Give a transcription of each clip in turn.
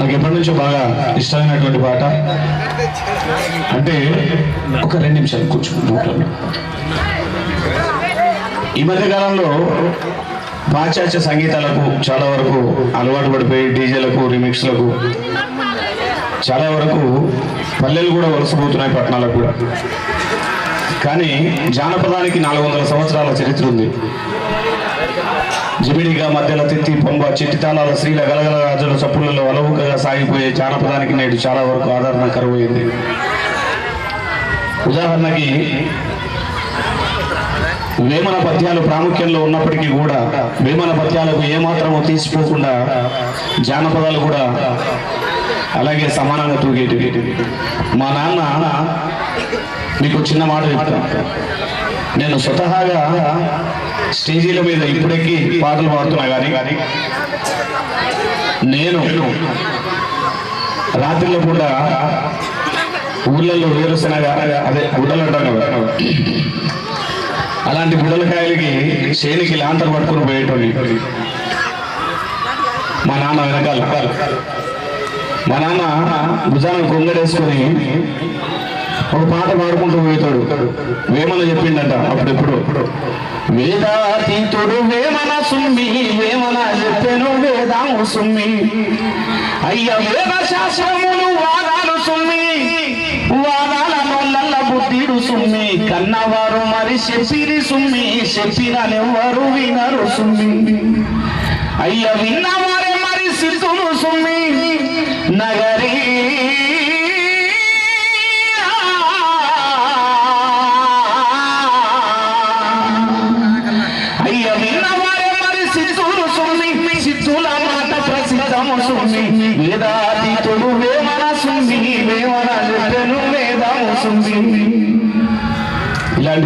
నాకు ఎప్పటి నుంచో బాగా ఇష్టమైనటువంటి పాట. అంటే ఒక రెండు నిమిషాలు కూర్చుంటున్నాను ఈ మధ్య కాలంలో పాశ్చాత్య సంగీతాలకు చాలా వరకు అలవాటు పడిపోయి డీజేలకు రిమిక్స్లకు చాలా వరకు పల్లెలు కూడా వలసపోతున్నాయి పట్టణాలకు కూడా. కానీ జానపదానికి నాలుగు వందల సంవత్సరాల చరిత్ర ఉంది. జిమిడిగా మధ్యలో తిత్తి పొంగ చిట్టితాళాల స్త్రీల గలగల రాజుల చప్పులలో అలవుకగా సాగిపోయే జానపదానికి నేడు చాలా వరకు ఆదరణ కరువైంది. ఉదాహరణకి వేమన పద్యాలు ప్రాముఖ్యంలో ఉన్నప్పటికీ కూడా వేమన పద్యాలకు ఏమాత్రమో తీసిపోకుండా జానపదాలు కూడా అలాగే సమానంగా తూగేటివి. మా నాన్న మీకు చిన్న మాట చెప్తాను నేను స్వతహాగా స్టేజీల మీద ఇప్పుడెక్కి పాటలు పాడుతున్నా కానీ కానీ నేను రాత్రిలో కూడా ఊళ్ళల్లో వేరుశనగా అదే గుడ్డలు అంటాను కదా అలాంటి గుడ్డలకాయలకి చేనికి లాంతరు పట్టుకుని పోయేటోని మా నాన్న వెనకాల. మా నాన్న భుజాన కొంగడేసుకొని ఒక పాట పాడుకుంటూ పోతాడు వేమన చెప్పిండట అప్పుడెప్పుడు. వేదాతీతుడు వేమన సుమ్మి వేమన చెప్పెను వేదాము సుమ్మి. అయ్య వేద శాస్త్రములు వాదాలు సుమ్మి. వాదాల నొల్లల్ల బుద్ధిడు సుమ్మి. కన్నవారు మరి చెప్పిరి సుమ్మి. చెప్పినెవ్వరు వినరు సుమ్మి. అయ్య విన్నవారే మరి సిద్ధులు సుమ్మి. నగర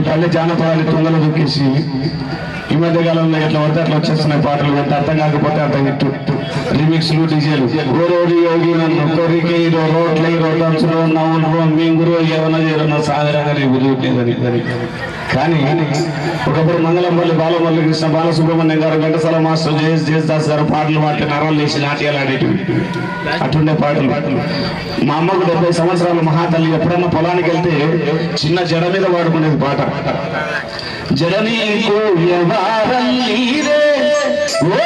పల్లె జానపదాన్ని తుంగలు దొక్కేసి ఈ మధ్య కాలంలో ఎట్లా పడితే అట్లా వచ్చేస్తున్నాయి పాటలు ఎంత అర్థం కాకపోతే అంత హిట్ రిమిక్స్లు డీజేలు. గోరోడి యోగి నన్ను కొరికి రోడ్ల రోడ్లు నవ్వులు మింగురు ఏమన్నా చేరన్నా సాధారణంగా కుదురుతుందని కానీ ఒకప్పుడు మంగళంపల్లి బాలమల్లి కృష్ణ బాలసుబ్రహ్మణ్యం గారు ఘంటసాల మాస్టర్ జయేష్ జయదాస్ గారు పాటలు పాడి నరాలు లేచి నాట్యాలు ఆడేటివి. అటుండే పాటలు. మా అమ్మకు డెబ్బై సంవత్సరాల మహాతల్లి ఎప్పుడన్నా పొలానికి వెళ్తే చిన్న జడ మీద వాడుకునేది పాట. జడ నీకు ఎవరల్లీరే ఓ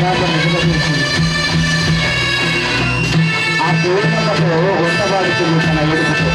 పసిపాప నిజమేసి ఆ పూర్ణమతో వంటబాడుతుంది తన ఏడుపుతో.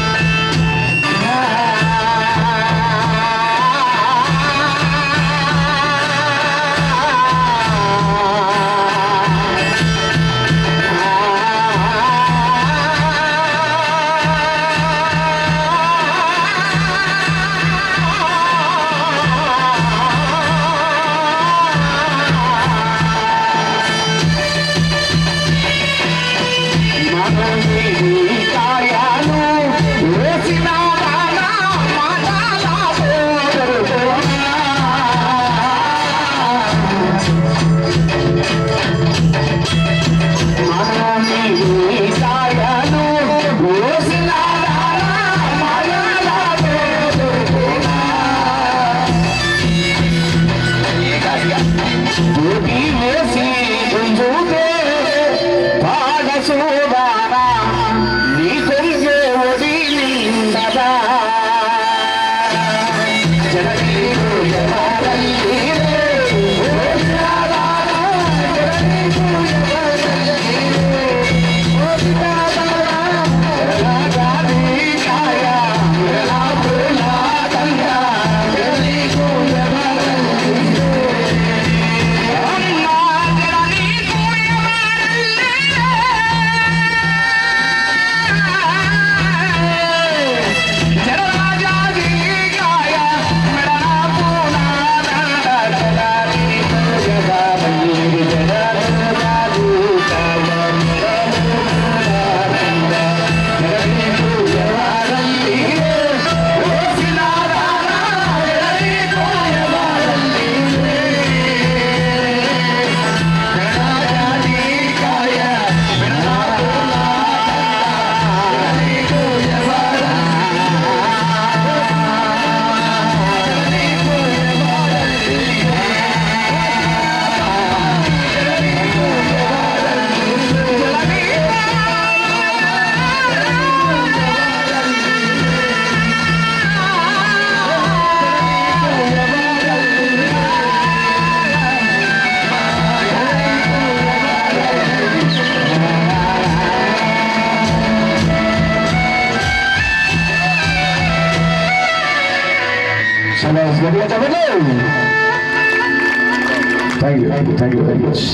Thank you thank you thank you very much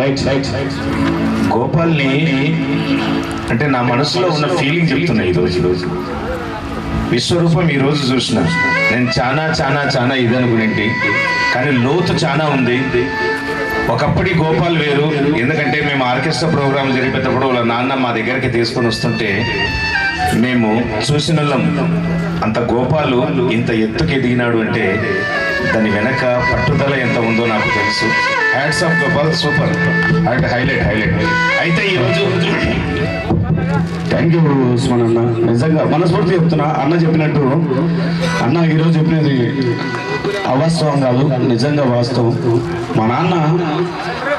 right right గోపాల్ని అంటే నా మనసులో ఉన్న ఫీలింగ్ చెప్తున్నా ఈరోజు ఈరోజు విశ్వరూపం ఈరోజు చూసిన. నేను చాలా చాలా చాలా ఇదనుకునేంటి. కానీ లోతు చాలా ఉంది. ఒకప్పటి గోపాల్ వేరు. ఎందుకంటే మేము ఆర్కెస్ట్రా ప్రోగ్రాం జరిపేటప్పుడు వాళ్ళ నాన్న మా దగ్గరికి తీసుకొని వస్తుంటే మేము చూసిన వాళ్ళం అంత గోపాలు ఇంత ఎత్తుకి ఎదిగినాడు అంటే దాని వెనక పట్టుదల ఎంత ఉందో నాకు తెలుసు. Hats off Gopal super and highlight highlight అయితే ఈరోజు థ్యాంక్ యూ ఉస్మాన్ అన్న. నిజంగా మనస్ఫూర్తి చెప్తున్నా. అన్న చెప్పినట్టు అన్న ఈరోజు చెప్పినది అవాస్తవం కాదు నిజంగా వాస్తవం. మా నాన్న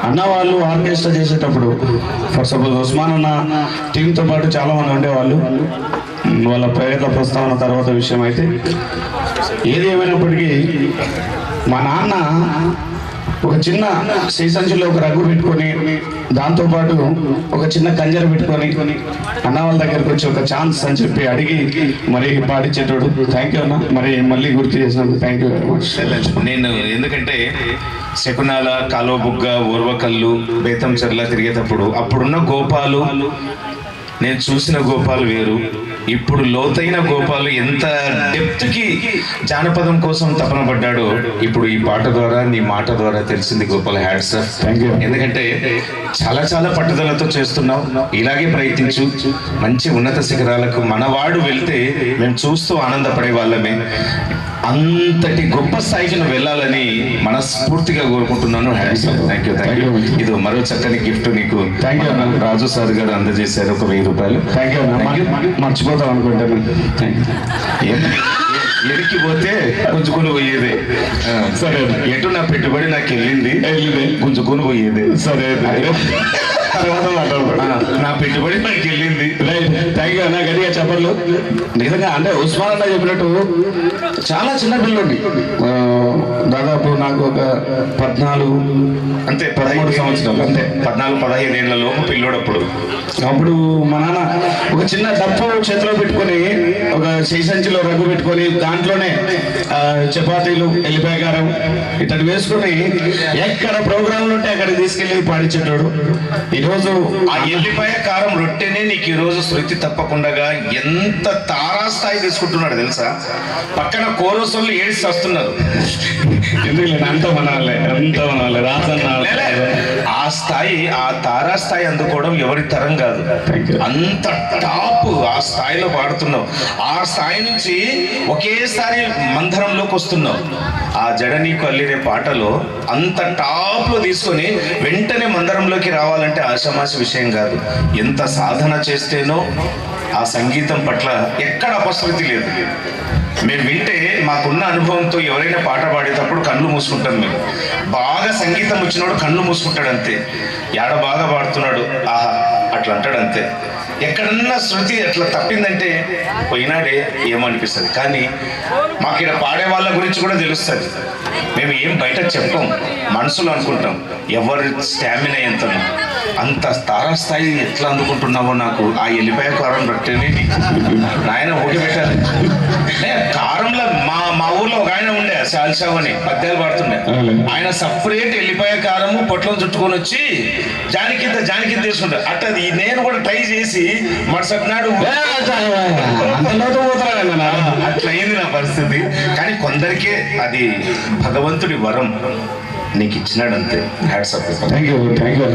అన్న వాళ్ళు ఆర్కెస్ట్రా చేసేటప్పుడు ఫర్ సపోజ్ ఉస్మాన్ అన్న టీంతో పాటు చాలా మంది ఉండేవాళ్ళు. వాళ్ళ ప్రయోగ ప్రస్తావన తర్వాత విషయం అయితే ఏది మా నాన్న ఒక చిన్న శ్రీసంచిలో ఒక రగ్గు పెట్టుకొని దాంతోపాటు ఒక చిన్న కంజర పెట్టుకొని అన్న వాళ్ళ దగ్గరకు వచ్చి ఒక ఛాన్స్ అని చెప్పి అడిగి మరి పాటించేటోడు. థ్యాంక్ యూ అన్న. మరి మళ్ళీ గుర్తు చేసినందుకు థ్యాంక్ యూ వెరీ మచ్ నేను ఎందుకంటే శకునాల కాలువబుగ్గ ఊర్వకల్లు బేతంచెర్ల తిరిగేటప్పుడు అప్పుడున్న గోపాలు నేను చూసిన గోపాలు వేరు. ఇప్పుడు లోతైన గోపాలు ఎంత డెప్త్కి జానపదం కోసం తపన పడ్డాడో ఇప్పుడు ఈ పాట ద్వారా నీ మాట ద్వారా తెలిసింది గోపాల్ హ్యాడ్స్. ఎందుకంటే చాలా చాలా పట్టుదలతో చేస్తున్నావు. ఇలాగే ప్రయత్నించు. మంచి ఉన్నత శిఖరాలకు మనవాడు వెళ్తే మేము చూస్తూ ఆనందపడే వాళ్ళమే. అంతటి గొప్ప స్థాయికి నువ్వు వెళ్ళాలని మనస్ఫూర్తిగా కోరుకుంటున్నాను థ్యాంక్ యూ థ్యాంక్ యూ ఇది మరో చక్కని గిఫ్ట్ నీకు you, అన్న. రాజు సార్ గారు అందజేశారు ఒక వెయ్యి రూపాయలు. థ్యాంక్ యూ అన్న. మర్చిపోతాం అనుకుంటాను. థ్యాంక్ యూ ఎ- ఎరికి పోతే గుంజుకొని పోయేదే. సరే. ఎటు నా పెట్టుబడి నాకు వెళ్ళింది? వెళ్ళింది. గుంజుకొని పోయేదే. సరే తర్వాత నా పెట్టుబడి మనకి వెళ్ళింది. యూ అన్న గట్టిగా చెప్పర్లు. నిజంగా అంటే ఉస్మాన్ అన్న చెప్పినట్టు చాలా చిన్న పిల్లోడి దాదాపు నాకు ఒక పద్నాలుగు అంతే పదమూడు సంవత్సరాలు. అంతే పద్నాలుగు పదహైదు ఏళ్ళ లోపు పిల్లోడప్పుడు. అప్పుడు మా నాన్న ఒక చిన్న డప్పు చేతిలో పెట్టుకొని ఒక సంచిలో రగ్గు పెట్టుకొని దాంట్లోనే చపాతీలు ఎల్లిపాయ కారం ఇతను వేసుకొని ఎక్కడ ప్రోగ్రాంలు ఉంటే అక్కడికి తీసుకెళ్ళి పాడించేటోడు ఈరోజు ఆ ఎల్లిపాయ కారం రొట్టెనే నీకు ఈ శృతి తప్పకుండా ఎంత తారాస్థాయి తీసుకుంటున్నాడు తెలుసా? పక్కన కోరసోళ్ళు ఏడిసి వస్తున్నారు ఎందుకు అంత మనాలే అంత రాసన్న ఆ స్థాయి ఆ తారాస్థాయి అందుకోవడం ఎవరి తరం కాదు. అంత టాప్ ఆ స్థాయిలో పాడుతున్నావు ఆ స్థాయి నుంచి ఒకేసారి మందరంలోకి వస్తున్నావు. ఆ జడ నీకు అల్లిరే పాటలో అంత టాప్లో తీసుకొని వెంటనే మందరంలోకి రావాలంటే ఆషమాష విషయం కాదు. ఎంత సాధన చేస్తేనో ఆ సంగీతం పట్ల ఎక్కడ అపశృతి లేదు. మేము వింటే మాకున్న అనుభవంతో ఎవరైనా పాట పాడేటప్పుడు కళ్ళు మూసుకుంటాం మేము. బాగా సంగీతం వచ్చినోడు కళ్ళు మూసుకుంటాడు అంతే. యాడ బాగా పాడుతున్నాడు? ఆహా అట్లా అంటాడు అంతే. ఎక్కడన్నా శృతి అట్లా తప్పిందంటే పోయినాడే ఏమనిపిస్తుంది? కానీ మాకు ఇక్కడ పాడే వాళ్ళ గురించి కూడా తెలుస్తుంది. మేము ఏం బయట చెప్పం మనసులో అనుకుంటాం ఎవరి స్టామినా ఎంత అంత తారాస్థాయి ఎట్లా అందుకుంటున్నావో నాకు? ఆ ఎల్లిపాయ కారం రట్టేనే నాయన ఊగి పెట్టాలి కారంలో మా మా ఊర్లో ఒక ఆయన ఉండే శాల్షావ్ అని పద్యాలు పాడుతుండే. ఆయన సపరేట్ ఎల్లిపాయ కారము పొట్లం చుట్టుకొని వచ్చి జానికింత జానికింత తీసుకుంటా అట్టది నేను కూడా ట్రై చేసి మరుసటి నాడు అంత లోతు పోతారా అట్లా అయింది నా పరిస్థితి. కానీ కొందరికే అది భగవంతుడి వరం. నీకు ఇచ్చినాడంతే. Hats off thank you thank you